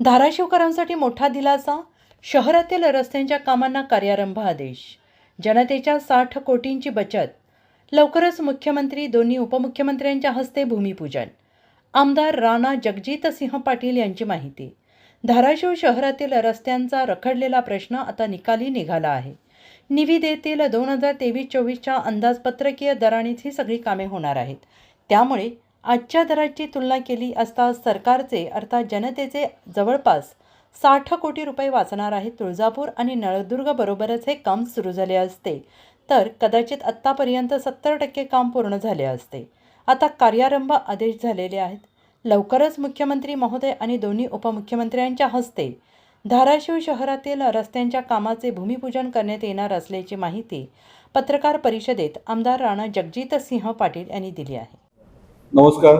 धाराशिवकरांसाठी मोठा दिलासा शहरातील रस्त्यांच्या कामांना कार्यारंभ आदेश जनतेच्या साठ कोटींची बचत लवकरच मुख्यमंत्री दोन्ही उपमुख्यमंत्र्यांच्या हस्ते भूमिपूजन. आमदार राणा जगजितसिंह पाटील यांची माहिती. धाराशिव शहरातील रस्त्यांचा रखडलेला प्रश्न आता निकाली निघाला आहे. निविदेतील दोन हजार तेवीस चोवीसच्या अंदाजपत्रकीय दरानेच ही सगळी कामे होणार आहेत. त्यामुळे आजच्या दराची तुलना केली असता सरकारचे अर्थात जनतेचे जवळपास साठ कोटी रुपये वाचणार आहेत तुळजापूर आणि नळदुर्गबरोबरच हे काम सुरू झाले असते. तर कदाचित आत्तापर्यंत सत्तर टक्के काम पूर्ण झाले असते. आता कार्यारंभ आदेश झालेले आहेत. लवकरच मुख्यमंत्री महोदय आणि दोन्ही उपमुख्यमंत्र्यांच्या हस्ते धाराशिव शहरातील रस्त्यांच्या कामाचे भूमिपूजन करण्यात येणार असल्याची माहिती पत्रकार परिषदेत आमदार राणा जगजितसिंह पाटील यांनी दिली आहे. नमस्कार.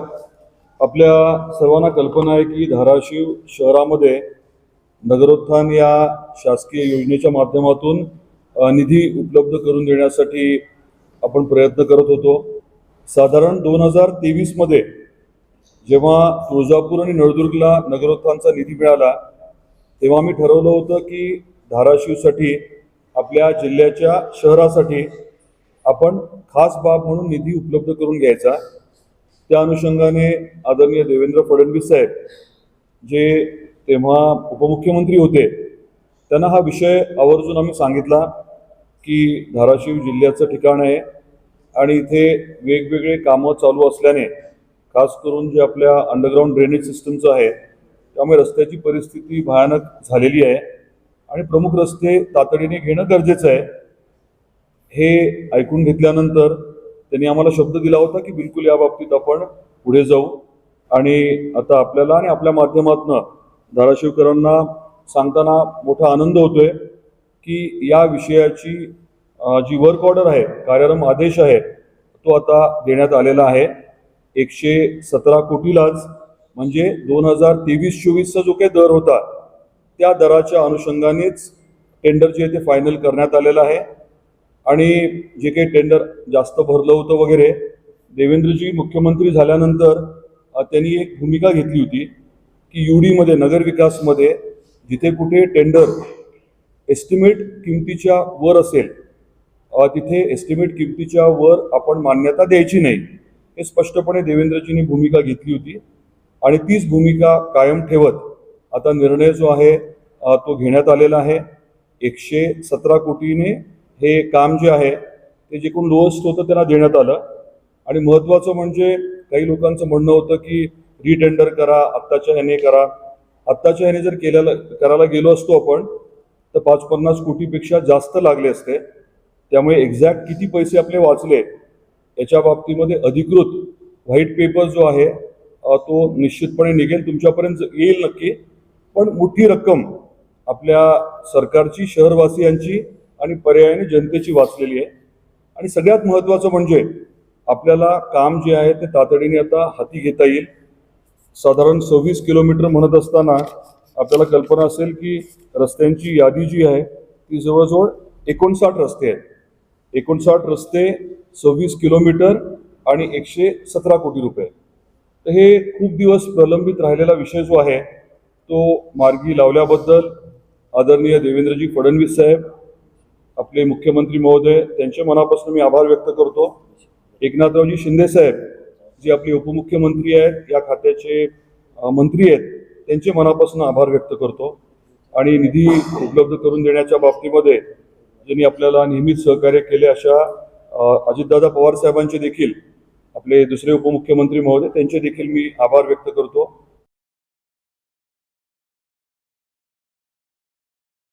आपल्या सर्वांना कल्पना आहे की धाराशिव शहरामध्ये नगरोत्थान या शासकीय योजनेच्या माध्यमातून निधी उपलब्ध करून देण्यासाठी आपण प्रयत्न करत होतो. साधारण दोन हजार तेवीसमध्ये जेव्हा तुळजापूर आणि नळदुर्गला नगरोत्थानचा निधी मिळाला तेव्हा मी ठरवलं होतं की धाराशिवसाठी आपल्या जिल्ह्याच्या शहरासाठी आपण खास बाब म्हणून निधी उपलब्ध करून घ्यायचा. त्या अनुषंगाने आदरणीय देवेंद्र फडणवीस साहेब जे तेव्हा उपमुख्यमंत्री होते त्यांना हा विषय आवर्जून आम्ही सांगितला की धाराशिव जिल्ह्याचं ठिकाण आहे आणि इथे वेगवेगळे कामं चालू असल्याने खास करून जे आपल्या अंडरग्राऊंड ड्रेनेज सिस्टमचं आहे त्यामुळे रस्त्याची परिस्थिती भयानक झालेली आहे आणि प्रमुख रस्ते तातडीने घेणं गरजेचं आहे. हे ऐकून घेतल्यानंतर त्यांनी आम्हाला शब्द दिला होता की बिलकुल या बाबतीत आपण पुढे जाऊ. आणि आता आपल्याला आणि आपल्या माध्यमातनं धाराशिवकरांना सांगताना मोठा आनंद होतोय की या विषयाची जी वर्क ऑर्डर आहे कार्यारंभ आदेश आहे तो आता देण्यात आलेला आहे. एकशे सतरा कोटीलाच म्हणजे दोन हजार तेवीस चोवीसचा जो काही दर होता त्या दराच्या अनुषंगानेच टेंडर जे आहे ते फायनल करण्यात आलेलं आहे. आणि जे काही टेंडर जास्त भरलं होतं वगैरे देवेंद्रजी मुख्यमंत्री झाल्यानंतर त्यांनी एक भूमिका घेतली होती की युडीमध्ये नगरविकासमध्ये जिथे कुठे टेंडर एस्टिमेट किमतीच्या वर असेल तिथे एस्टिमेट किमतीच्या वर आपण मान्यता द्यायची नाही हे स्पष्टपणे देवेंद्रजींनी भूमिका घेतली होती. आणि तीच भूमिका कायम ठेवत आता निर्णय जो आहे तो घेण्यात आलेला आहे. एकशे सतरा कोटीने हे काम जे आहे ते जे कोण लोअस्ट होतं त्यांना देण्यात आलं. आणि महत्त्वाचं म्हणजे काही लोकांचं म्हणणं होतं की रिटेंडर करा आत्ताच्या ह्याने करा. आत्ताच्या ह्याने जर केल्याला करायला गेलो असतो आपण तर पाच पन्नास कोटीपेक्षा जास्त लागले असते. त्यामुळे एक्झॅक्ट किती पैसे आपले वाचले याच्या बाबतीमध्ये अधिकृत व्हाईट पेपर जो आहे तो निश्चितपणे निघेल तुमच्यापर्यंत येईल नक्की. पण मोठी रक्कम आपल्या सरकारची शहरवासियांची आणि पर्यायाने जनतेची वाचलेली आहे. आणि सगळ्यात महत्त्वाचं म्हणजे आपल्याला काम जे आहे ते तातडीने आता हाती घेता येईल. साधारण सव्वीस किलोमीटर म्हणत असताना आपल्याला कल्पना असेल की रस्त्यांची यादी जी आहे ती जवळजवळ एकोणसाठ रस्ते आहेत. एकोणसाठ रस्ते सव्वीस किलोमीटर आणि एकशे सतरा कोटी रुपये. तर हे खूप दिवस प्रलंबित राहिलेला विषय जो आहे तो मार्गी लावल्याबद्दल आदरणीय देवेंद्रजी फडणवीस साहेब आपले मुख्यमंत्री महोदय त्यांच्या मनापासून मी आभार व्यक्त करतो. एकनाथरावजी शिंदे साहेब जे आपले उपमुख्यमंत्री आहेत या खात्याचे मंत्री आहेत त्यांचे मनापासून आभार व्यक्त करतो. आणि निधी उपलब्ध करून देण्याच्या बाबतीमध्ये ज्यांनी आपल्याला नेहमीच सहकार्य केले अशा अजितदादा पवार साहेबांचे देखील आपले दुसरे उपमुख्यमंत्री महोदय त्यांचे देखील मी आभार व्यक्त करतो.